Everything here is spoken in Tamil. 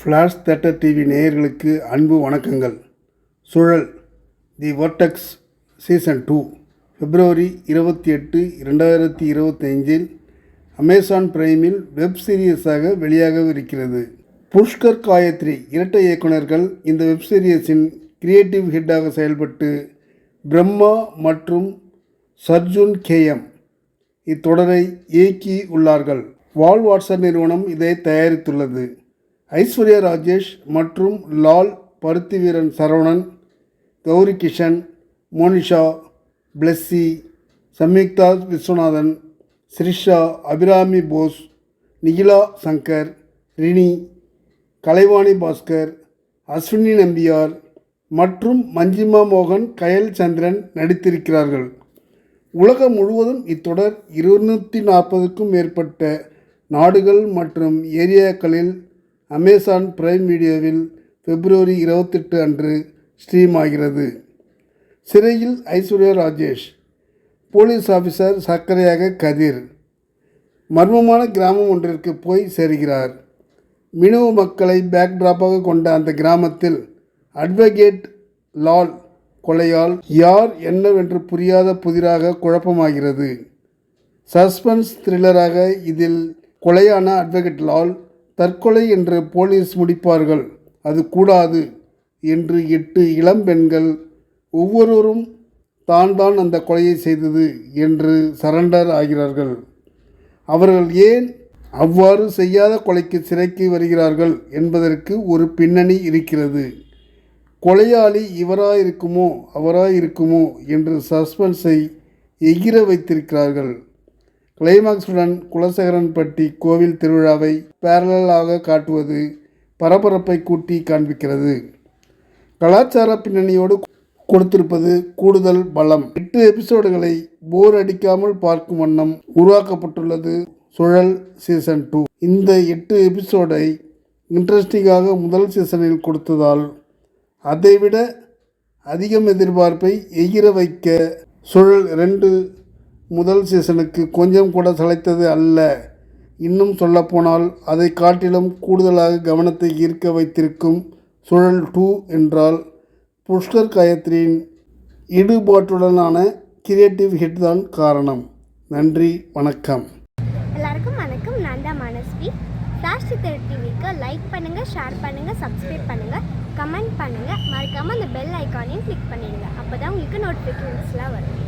ஃப்ளாஷ் தேட்டர் டிவி நேயர்களுக்கு அன்பு வணக்கங்கள். Suzhal the vortex season two பிப்ரவரி இருபத்தி எட்டு இரண்டாயிரத்தி இருபத்தைந்தில் அமேசான் பிரைமில் வெப் சீரியஸாக வெளியாகவிருக்கிறது புஷ்கர் காயத்ரி இரட்டை இயக்குனர்கள் இந்த வெப் சீரியஸின் கிரியேட்டிவ் ஹெட்டாக செயல்பட்டு பிரம்மா மற்றும் சர்ஜுன் கேஎம் இத்தொடரை இயக்கி உள்ளார்கள். வால் வாட்சர் நிறுவனம் இதை தயாரித்துள்ளது. ஐஸ்வர்யா ராஜேஷ் மற்றும் லால் பருத்திவீரன் சரவணன் கௌரி கிஷன் மோனிஷா பிளஸ்ஸி சம்யுக்தா விஸ்வநாதன் ஸ்ரிஷா அபிராமி போஸ் நிகிலா சங்கர் ரினி கலைவாணி பாஸ்கர் அஸ்வினி நம்பியார் மற்றும் மஞ்சிமா மோகன் கயல் சந்திரன் நடித்திருக்கிறார்கள். உலகம் முழுவதும் இத்தொடர் இருநூற்றி நாற்பதுக்கும் மேற்பட்ட நாடுகள் மற்றும் ஏரியாக்களில் அமேசான் பிரைம் வீடியோவில் பிப்ரவரி இருபத்தெட்டு அன்று ஸ்ட்ரீம் ஆகிறது சிறையில் ஐஸ்வர்யா ராஜேஷ் போலீஸ் ஆஃபீஸர் சர்க்கரையாக கதிர். மர்மமான கிராமம் ஒன்றிற்கு போய் சேர்கிறார். மினுவ மக்களை பேக்ட்ராப்பாக கொண்ட அந்த கிராமத்தில் அட்வொகேட் லால் கொலையால் யார் என்னவென்று புரியாத புதிராக குழப்பமாகிறது. சஸ்பென்ஸ் த்ரில்லராக இதில் கொலையான அட்வொகேட் லால் தற்கொலை என்று போலீஸ் முடிப்பார்கள். அது கூடாது என்று எட்டு இளம்பெண்கள் ஒவ்வொருவரும் தான் தான் அந்த கொலையை செய்தது என்று சரண்டர் ஆகிறார்கள். அவர்கள் ஏன் அவ்வாறு செய்யாத கொலைக்கு சிறைக்கு வருகிறார்கள் என்பதற்கு ஒரு பின்னணி இருக்கிறது. கொலையாளி இவராயிருக்குமோ அவராயிருக்குமோ என்று சஸ்பென்ஸை எகிர வைத்திருக்கிறார்கள். கிளைமாக்ஸுடன் குலசேகரன்பட்டி கோவில் திருவிழாவை பேரலாக காட்டுவது பரபரப்பை கூட்டி காண்பிக்கிறது. கலாச்சார பின்னணியோடு கொடுத்திருப்பது கூடுதல் பலம். எட்டு எபிசோடுகளை போர் அடிக்காமல் பார்க்கும் வண்ணம் உருவாக்கப்பட்டுள்ளது சுழல் சீசன் டூ இந்த எட்டு எபிசோடை இன்ட்ரெஸ்டிங்காக முதல் சீசனில் கொடுத்ததால் அதைவிட அதிகம் எதிர்பார்ப்பை எகிர வைக்க சுழல் ரெண்டு முதல் சீசனுக்கு கொஞ்சம் கூட சளைத்தது அல்ல. இன்னும் சொல்லப்போனால் அதை காட்டிலும் கூடுதலாக கவனத்தை ஈர்க்க வைத்திருக்கும் சுழல் டூ என்றால் புஷ்கர் காயத்ரியின் ஈடுபாட்டுடனான கிரியேட்டிவ் ஹிட் தான் காரணம். நன்றி வணக்கம். எல்லாருக்கும் வணக்கம். நான் தான் மனஸ்வி. ராஷ்டி டிவிக்கு லைக் பண்ணுங்கள் ஷேர் பண்ணுங்கள் சப்ஸ்கிரைப் பண்ணுங்கள் கமெண்ட் பண்ணுங்கள் மறக்காமல் அந்த பெல் ஐக்கானையும் கிளிக் பண்ணிடுங்க. அப்போ தான் உங்களுக்கு நோட்டிஃபிகேஷன்ஸ்லாம் வரும்.